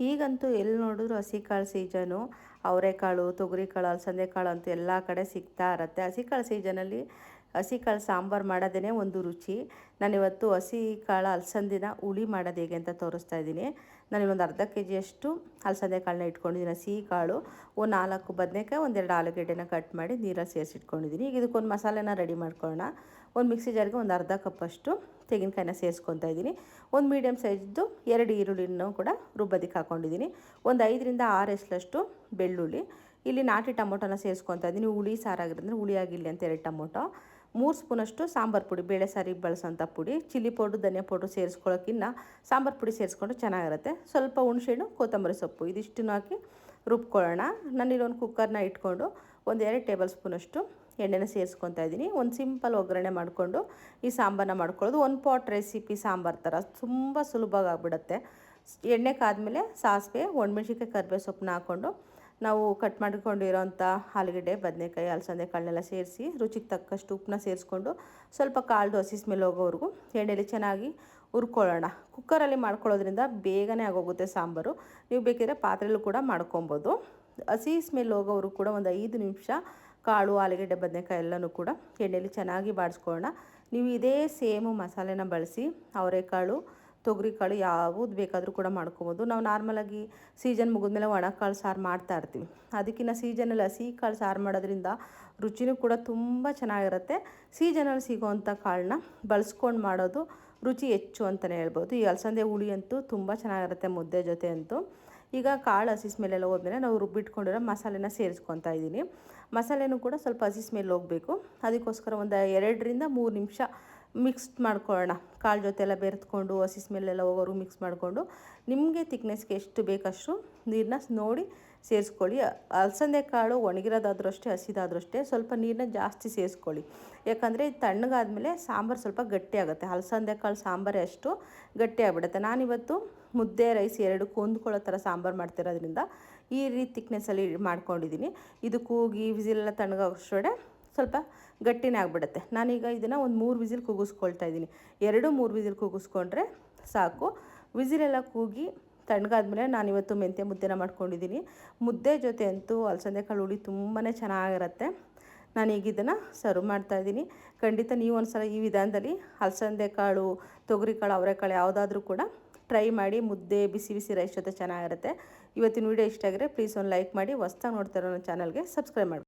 ಈಗಂತೂ ಎಲ್ಲಿ ನೋಡಿದ್ರು ಹಸಿ ಕಾಳು ಸೀಸನು ಅವರೆಕಾಳು, ತೊಗರಿಕಾಳು ಅಲಸಂದೆ ಕಾಳು ಅಂತೂ ಎಲ್ಲ ಕಡೆ ಸಿಗ್ತಾ ಇರತ್ತೆ. ಹಸಿ ಕಾಳು ಸೀಸನಲ್ಲಿ ಹಸಿ ಕಾಳು ಸಾಂಬಾರು ಮಾಡೋದೇ ಒಂದು ರುಚಿ. ನಾನಿವತ್ತು ಹಸಿ ಕಾಳು ಅಲಸಂದಿನ ಹುಳಿ ಮಾಡೋದು ಹೇಗೆ ಅಂತ ತೋರಿಸ್ತಾ ಇದ್ದೀನಿ. ನಾನಿವೊಂದು ಅರ್ಧ ಕೆ ಜಿಯಷ್ಟು ಅಲಸಂದೆ ಕಾಳನ್ನ ಇಟ್ಕೊಂಡಿದ್ದೀನಿ ಹಸಿ ಕಾಳು ಒಂದು ನಾಲ್ಕು ಬದನೇಕಾಯಿ ಒಂದೆರಡು ಆಲೂಗೆಡ್ಡೆನ ಕಟ್ ಮಾಡಿ ನೀರಲ್ಲಿ ಸೇರಿಸಿಟ್ಕೊಂಡಿದ್ದೀನಿ ಈಗ ಇದಕ್ಕೊಂದು ಮಸಾಲೆನ ರೆಡಿ ಮಾಡ್ಕೊಳ್ಳೋಣ. ಒಂದು ಮಿಕ್ಸಿ ಜಾರಿಗೆ ಒಂದು ಅರ್ಧ ಕಪ್ಪಷ್ಟು ತೆಂಗಿನಕಾಯಿನ ಸೇರಿಸ್ಕೊತಾ ಇದ್ದೀನಿ. ಒಂದು ಮೀಡಿಯಮ್ ಸೈಜ್ದು ಎರಡು ಈರುಳ್ಳಿನೂ ಕೂಡ ರುಬ್ಬದಿಕ್ಕೆ ಹಾಕ್ಕೊಂಡಿದ್ದೀನಿ ಒಂದು ಐದರಿಂದ ಆರು ಎಸ್ಲಷ್ಟು ಬೆಳ್ಳುಳ್ಳಿ. ಇಲ್ಲಿ ನಾಟಿ ಟೊಮೊಟೊನ ಸೇರಿಸ್ಕೊತಾ ಇದ್ದೀನಿ. ಹುಳಿ ಸಾರಾಗಿರೋದ್ರೆ ಹುಳಿ ಆಗಿಲ್ಲ ಅಂತ ಎರಡು ಟೊಮೊಟೊ. ಮೂರು ಸ್ಪೂನಷ್ಟು ಸಾಂಬಾರು ಪುಡಿ, ಬೇಳೆ ಸಾರಿಗೆ ಬಳಸೋಂಥ ಪುಡಿ, ಚಿಲ್ಲಿ ಪೌಡ್ರು, ಧನಿಯಾ ಪೌಡ್ರು ಸೇರಿಸ್ಕೊಳ್ಳೋಕ್ಕಿನ್ನ ಸಾಂಬಾರು ಪುಡಿ ಸೇರಿಸ್ಕೊಂಡು ಚೆನ್ನಾಗಿರುತ್ತೆ. ಸ್ವಲ್ಪ ಹುಣಸೆಹಣ್ಣು, ಕೊತ್ತಂಬರಿ ಸೊಪ್ಪು ಇದಿಷ್ಟನ್ನು ಹಾಕಿ ರುಬ್ಕೊಳ್ಳೋಣ. ನಾನಿಲ್ಲೊಂದು ಕುಕ್ಕರ್ನ ಇಟ್ಕೊಂಡು ಒಂದು ಎರಡು ಟೇಬಲ್ ಸ್ಪೂನಷ್ಟು ಎಣ್ಣೆನ ಸೇರಿಸ್ಕೊತಾ ಇದ್ದೀನಿ. ಒಂದು ಸಿಂಪಲ್ ಒಗ್ಗರಣೆ ಮಾಡಿಕೊಂಡು ಈ ಸಾಂಬಾರನ್ನ ಮಾಡ್ಕೊಳ್ಳೋದು. ಒಂದು ಪಾಟ್ ರೆಸಿಪಿ ಸಾಂಬಾರು ಥರ, ತುಂಬ ಸುಲಭವಾಗಿ ಆಗ್ಬಿಡುತ್ತೆ ಎಣ್ಣೆ ಕಾದ್ಮೇಲೆ ಸಾಸಿವೆ ಒಣಮೆಣ್ಸಿಕಾಯಿ ಕರಿಬೇವು ಸೊಪ್ಪನ್ನ ಹಾಕ್ಕೊಂಡು ನಾವು ಕಟ್ ಮಾಡಿಕೊಂಡಿರೋಂಥ ಆಲೂಗಡ್ಡೆ, ಬದನೆಕಾಯಿ, ಅಲಸಂದೆ ಕಾಳನ್ನೆಲ್ಲ ಸೇರಿಸಿ ರುಚಿಗೆ ತಕ್ಕಷ್ಟು ಉಪ್ಪನ್ನ ಸೇರಿಸ್ಕೊಂಡು ಸ್ವಲ್ಪ ಕಾಳು ಹಸಿ ಸ್ಮೆಲ್ ಹೋಗೋವರೆಗೂ ಎಣ್ಣೆಲಿ ಚೆನ್ನಾಗಿ ಹುರ್ಕೊಳ್ಳೋಣ. ಕುಕ್ಕರಲ್ಲಿ ಮಾಡ್ಕೊಳ್ಳೋದ್ರಿಂದ ಬೇಗನೆ ಆಗೋಗುತ್ತೆ ಸಾಂಬಾರು. ನೀವು ಬೇಕಿದ್ರೆ ಪಾತ್ರೆಯಲ್ಲೂ ಕೂಡ ಮಾಡ್ಕೊಬೋದು. ಹಸಿ ಸ್ಮೆಲ್ ಹೋಗೋವರು ಕೂಡ ಒಂದು ಐದು ನಿಮಿಷ ಕಾಳು, ಆಲೂಗಡ್ಡೆ, ಬದನೆಕಾಯಿ ಎಲ್ಲನೂ ಕೂಡ ಎಣ್ಣೆಯಲ್ಲಿ ಚೆನ್ನಾಗಿ ಬಾಡಿಸ್ಕೊಳ್ಳೋಣ. ನೀವು ಇದೇ ಸೇಮು ಮಸಾಲೆನ ಬಳಸಿ ಅವರೆಕಾಳು ತೊಗರಿಕಾಳು ಯಾವುದು ಬೇಕಾದರೂ ಕೂಡ ಮಾಡ್ಕೊಬೋದು. ನಾವು ನಾರ್ಮಲಾಗಿ ಸೀಸನ್ ಮುಗಿದ್ಮೇಲೆ ಒಣಕಾಳು ಸಾರು ಮಾಡ್ತಾ ಇರ್ತೀವಿ. ಅದಕ್ಕಿಂತ ಸೀಸನಲ್ಲಿ ಹಸಿ ಕಾಳು ಸಾರು ಮಾಡೋದ್ರಿಂದ ರುಚಿನೂ ಕೂಡ ತುಂಬ ಚೆನ್ನಾಗಿರುತ್ತೆ. ಸೀಸನಲ್ಲಿ ಸಿಗೋವಂಥ ಕಾಳನ್ನ ಬಳಸ್ಕೊಂಡು ಮಾಡೋದು ರುಚಿ ಹೆಚ್ಚು ಅಂತಲೇ ಹೇಳ್ಬೋದು. ಈ ಅಲಸಂದೆ ಹುಳಿ ಅಂತೂ ತುಂಬ ಚೆನ್ನಾಗಿರುತ್ತೆ ಮುದ್ದೆ ಜೊತೆ ಅಂತೂ. ಈಗ ಕಾಳು ಹಸಿ ಸ್ಮೆಲ್ಲೆಲ್ಲ ಹೋದ್ಮೇಲೆ ನಾವು ರುಬ್ಬಿಟ್ಕೊಂಡಿರೋ ಮಸಾಲೆನ ಸೇರಿಸ್ಕೊತಾ ಇದ್ದೀನಿ. ಮಸಾಲೆನೂ ಕೂಡ ಸ್ವಲ್ಪ ಹಸಿ ಸ್ಮೆಲ್ ಹೋಗಬೇಕು. ಅದಕ್ಕೋಸ್ಕರ ಒಂದು ಎರಡರಿಂದ ಮೂರು ನಿಮಿಷ ಮಿಕ್ಸ್ ಮಾಡ್ಕೊಳ್ಳೋಣ. ಕಾಳು ಜೊತೆ ಎಲ್ಲ ಬೆರೆತ್ಕೊಂಡು ಹಸಿ ಸ್ಮೆಲ್ಲೆಲ್ಲ ಹೋಗೋರು ಮಿಕ್ಸ್ ಮಾಡಿಕೊಂಡು, ನಿಮಗೆ ತಿಕ್ನೆಸ್ಗೆ ಎಷ್ಟು ಬೇಕಷ್ಟು ನೀರನ್ನ ನೋಡಿ ಸೇರಿಸ್ಕೊಳ್ಳಿ. ಅಲಸಂದೆ ಕಾಳು ಒಣಗಿರೋದಾದ್ರೂ ಅಷ್ಟೇ, ಹಸಿದಾದ್ರೂ ಅಷ್ಟೇ, ಸ್ವಲ್ಪ ನೀರನ್ನ ಜಾಸ್ತಿ ಸೇರಿಸ್ಕೊಳ್ಳಿ. ಯಾಕಂದರೆ ತಣ್ಣಗಾದ್ಮೇಲೆ ಸಾಂಬಾರು ಸ್ವಲ್ಪ ಗಟ್ಟಿ ಆಗುತ್ತೆ. ಅಲಸಂದೆ ಕಾಳು ಸಾಂಬಾರೇ ಅಷ್ಟು ಗಟ್ಟಿ ಆಗಿಬಿಡುತ್ತೆ. ನಾನಿವತ್ತು ಮುದ್ದೆ, ರೈಸ್ ಎರಡು ಹೊಂದ್ಕೊಳ್ಳೋ ಥರ ಸಾಂಬಾರು ಮಾಡ್ತಿರೋದ್ರಿಂದ ಈ ರೀತಿ ತಿಕ್ನೆಸ್ಸಲ್ಲಿ ಮಾಡ್ಕೊಂಡಿದ್ದೀನಿ. ಇದು ಕೂಗಿ, ವಿಸಿಲೆಲ್ಲ ತಣ್ಣಗಾಗೋಷ್ಟೊಡೆ ಸ್ವಲ್ಪ ಗಟ್ಟಿನೇ ಆಗಿಬಿಡುತ್ತೆ. ನಾನೀಗ ಇದನ್ನು ಒಂದು ಮೂರು ವಿಸಿಲ್ ಕೂಗಿಸ್ಕೊಳ್ತಾ ಇದ್ದೀನಿ. ಎರಡು ಮೂರು ವಿಸಿಲ್ ಕೂಗಿಸ್ಕೊಂಡ್ರೆ ಸಾಕು. ವಿಸಿಲೆಲ್ಲ ಕೂಗಿ ತಣ್ಣಗಾದ್ಮೇಲೆ ನಾನಿವತ್ತು ಮೆಂತ್ಯ ಮುದ್ದೆನ ಮಾಡ್ಕೊಂಡಿದ್ದೀನಿ. ಮುದ್ದೆ ಜೊತೆ ಅಂತೂ ಅಲಸಂದೆ ಕಾಳು ಹುಳಿ ತುಂಬಾ ಚೆನ್ನಾಗಿರುತ್ತೆ. ನಾನೀಗ ಇದನ್ನು ಸರ್ವ್ ಮಾಡ್ತಾಯಿದ್ದೀನಿ ಖಂಡಿತ ನೀವು ಒಂದ್ಸಲ ಈ ವಿಧಾನದಲ್ಲಿ ಅಲಸಂದೆ ಕಾಳು ತೊಗರಿ ಕಾಳು ಅವರೆಕಾಳು ಯಾವುದಾದ್ರೂ ಕೂಡ ಟ್ರೈ ಮಾಡಿ ಮುದ್ದೆ, ಬಿಸಿ ಬಿಸಿ ರೈಸ್ ಜೊತೆ ಚೆನ್ನಾಗಿರುತ್ತೆ. ಇವತ್ತಿನ ವೀಡಿಯೋ ಇಷ್ಟ ಆಗಿದ್ರೆ ಪ್ಲೀಸ್ ಒಂದು ಲೈಕ್ ಮಾಡಿ. ಹೊಸ್ದಾಗಿ ನೋಡ್ತಾ ಇರೋ ನನ್ನ ಚಾನಲ್ಗೆ ಸಬ್ಸ್ಕ್ರೈಬ್ ಮಾಡಿ